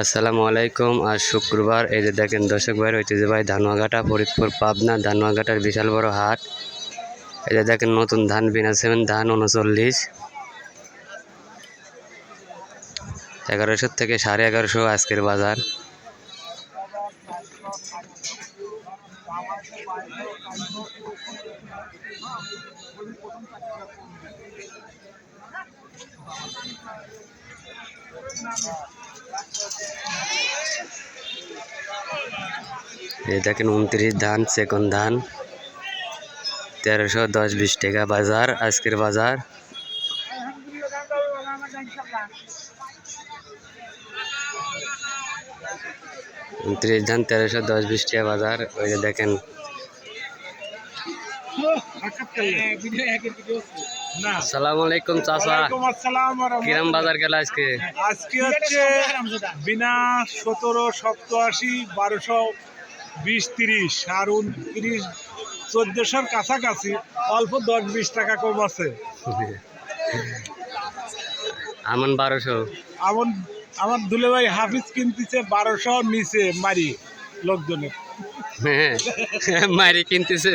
আসসালামু আলাইকুম আর শুক্রবার। এই যে দেখেন দর্শক ভাই হইতেছে ভাই, ধানুয়াঘাটা, ফরিদপুর, পাবনা, ধানুয়াঘাটার বিশাল বড় হাট। এই যে দেখেন নতুন ধান বিনাছেন ধান উনচল্লিশ। এগারোশো থেকে সাড়ে এগারোশো আজকের বাজার। এই দেখেন উনত্রিশ ধান, সেকন্ড ধান। তেরোশো দশ বিশ টাকা বাজার, আজকের বাজার। উনত্রিশ ধান, তেরোশো দশ বিশ টাকা বাজার। ওই যে দেখেন সালাম আলাইকুম চাচা। ওয়ালাইকুম আসসালাম ওয়া রাহমাতুল্লাহ। কিরম বাজার গেল আজকে? আজকে হচ্ছে বিনা সতেরো বারোশো বিশ তিরিশ আর উনত্রিশ চোদ্দশোর কাছাকাছি অল্প দশ বিশ টাকা কম আছে। আমন বারোশো। আমন আমার দুলে ভাই হাফিজ কিনতেছে বারোশো নিচে মারি লোকজনের। হ্যাঁ মারি কিনতেছে।